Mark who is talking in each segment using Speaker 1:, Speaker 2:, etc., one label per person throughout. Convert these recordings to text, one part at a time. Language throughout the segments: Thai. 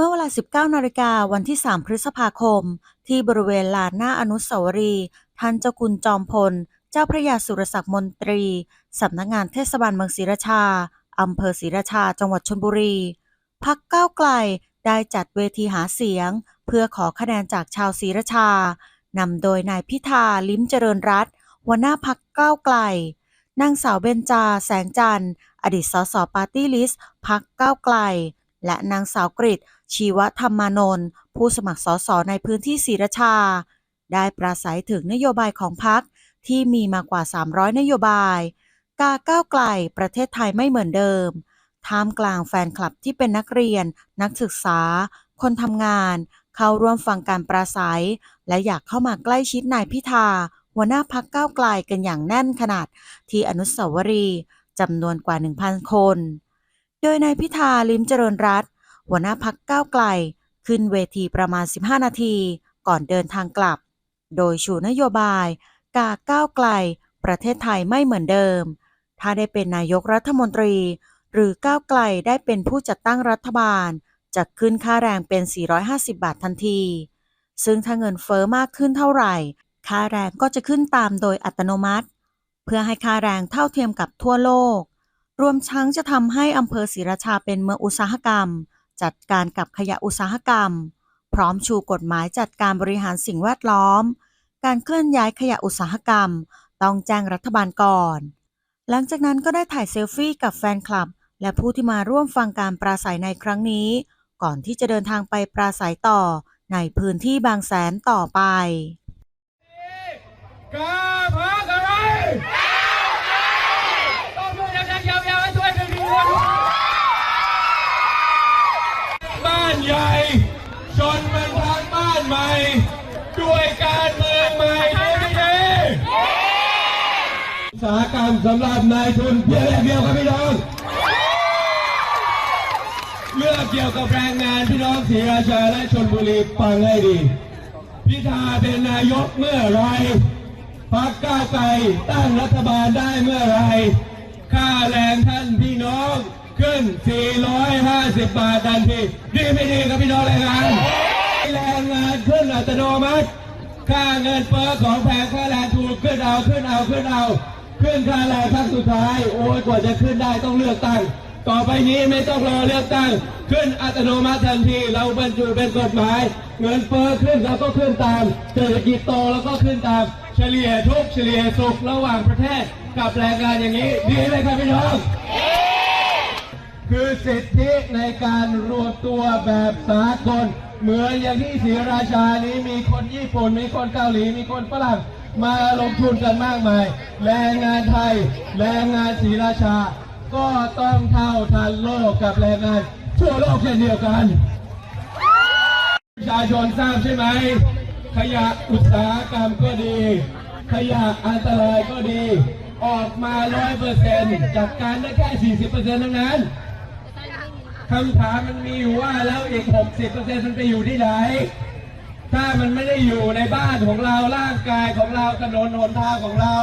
Speaker 1: มื่อเวลา 19 นาฬิกาวันที่ 3 พฤษภาคม ที่บริเวณลานหน้าอนุสาวรีย์ท่านเจ้าคุณจอมพล เจ้าพระยาสุรศักดิ์มนตรี สำนักงานเทศบาลเมืองศรีราชา อำเภอศรีราชา จังหวัดชลบุรี พักก้าวไกลได้จัดเวทีหาเสียง เพื่อขอคะแนนจากชาวศรีราชานำโดยนายพิธาลิ้มเจริญรัตน์หัวหน้าพักก้าวไกลนางสาวเบญจาแสงจันทร์ อดีตสสปาร์ตี้ลิสต์พักก้าวไกล และนางสาวกฤษชีวธรรมานนท์ผู้สมัครสสในพื้นที่ศรีราชา ได้ปราศัยถึงนโยบายของพักที่มีมากว่า 300 นโยบาย กาก้าวไกลประเทศไทยไม่เหมือนเดิม ท่ามกลางแฟนคลับที่เป็นนักเรียน นักศึกษา คนทำงาน เข้าร่วมฟังการปราศัย และอยากเข้ามาใกล้ชิดนายพิธา หัวหน้าพักก้าวไกลกันอย่างแน่นขนาดที่อนุสาวรีย์จำนวนกว่า 1,000 คน โดยนายพิธาลิมเจริญรัตน์หัวหน้าพักก้าวไกล ขึ้นเวทีประมาณ 15 นาที ก่อนเดินทางกลับ โดยชูนโยบาย กาก้าวไกล ประเทศไทยไม่เหมือนเดิม ถ้าได้เป็นนายกรัฐมนตรี หรือก้าวไกลได้เป็นผู้จัดตั้งรัฐบาล จะขึ้นค่าแรงเป็น 450 บาททันที ซึ่งถ้าเงินเฟอ้อมากขึ้นเท่าไหร่ ค่าแรงก็จะขึ้นตามโดยอัตโนมัติ เพื่อให้ค่าแรงเท่าเทียมกับทั่วโลก รวมทั้งจะทำให้อำเภอศรีราชาเป็นเมืองอุตสาหกรรม จัดการกับขยะอุตสาหกรรม พร้อมชูกฎหมายจัดการบริหารสิ่งแวดล้อม การเคลื่อนย้ายขยะอุตสาหกรรม ต้องแจ้งรัฐบาลก่อน หลังจากนั้นก็ได้ถ่ายเซลฟี่กับแฟนคลับ และผู้ที่มาร่วมฟังการปราศัยในครั้งนี้ ก่อนที่จะเดินทางไปปราศัยต่อในพื้นที่บางแสนต่อไป
Speaker 2: กาพักอะไร สาหกรรมสำหรับนายทุนเพียงอย่างเดียวครับพี่น้องเรื่องเกี่ยวกับแรงงานพี่น้องศรีราชาและชนบุรีฟังให้ดี พิธาเป็นนายกเมื่อไรพรรคก้าวไกลตั้งรัฐบาลได้เมื่อไรค่าแรงท่านพี่น้องขึ้น 450 บาททันทีดีไม่ดีครับพี่น้องแรงงาน แรงงานขึ้นอัตโนมัติ ค่าเงินเฟ้อของแพงค่าแรงถูกขึ้นเอาขึ้นเอาขึ้นเอา ขึ้นค่าแรงครั้งสุดท้าย โอ้ยกว่าจะขึ้นได้ต้องเลือกตั้ง ต่อไปนี้ไม่ต้องรอเลือกตั้ง ขึ้นอัตโนมัติทันที เราบรรจุเป็นกฎหมาย เงินเฟ้อขึ้นเราก็ขึ้นตาม เศรษฐกิจโตแล้วก็ขึ้นตาม เฉลี่ยทุกข์เฉลี่ยสุขระหว่างประเทศกับแรงงานอย่างนี้ ดีไหมครับพี่น้องคือสิทธิในการรวมตัวแบบสากล เหมือนอย่างที่ศรีราชานี้มีคนญี่ปุ่น มีคนเกาหลี มีคนฝรั่ง มาลงทุนกันมากมาย แรงงานไทย แรงงานศรีราชา ก็ต้องเท่าทันโลกกับแรงงานทั่วโลกเช่นเดียวกันประชาชนทราบใช่ไหม ขยะอุตสาหกรรมก็ดี ขยะอันตรายก็ดี ออกมาร้อยเปอร์เซ็นต์จัดการได้แค่สี่สิบเปอร์เซ็นต์ทั้งนั้นคำถามมันมีอยู่ว่าแล้วอีก60%มันไปอยู่ที่ไหน ถ้ามันไม่ได้อยู่ในบ้านของเราร่างกายของเราถนนหนทางของเรา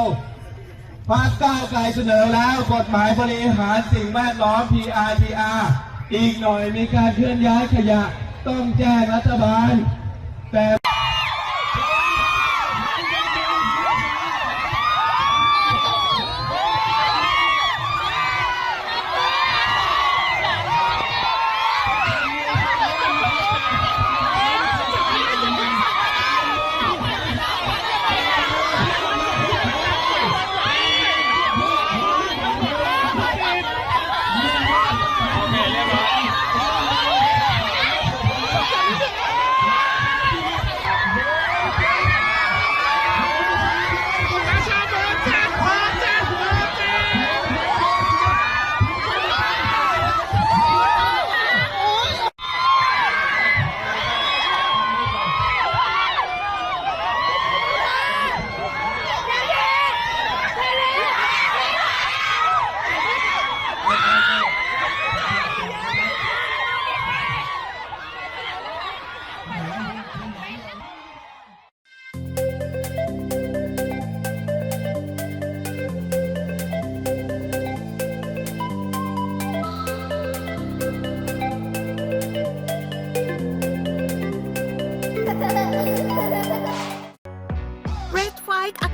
Speaker 2: พรรคก้าวไกลเสนอแล้วกฎหมายบริหารสิ่งแวดล้อม PRTR อีกหน่อยมีการเคลื่อนย้ายขยะต้องแจ้งรัฐบาลแต่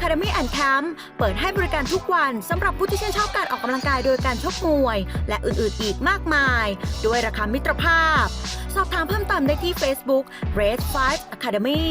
Speaker 1: Academy and Camp เปิดให้บริการทุกวันสำหรับผู้ที่ชื่นชอบการออกกำลังกายโดยการชกมวย และอื่นๆอีกมากมาย ด้วยราคามิตรภาพ สอบถามเพิ่มเติมได้ที่ Facebook Red Fight Academy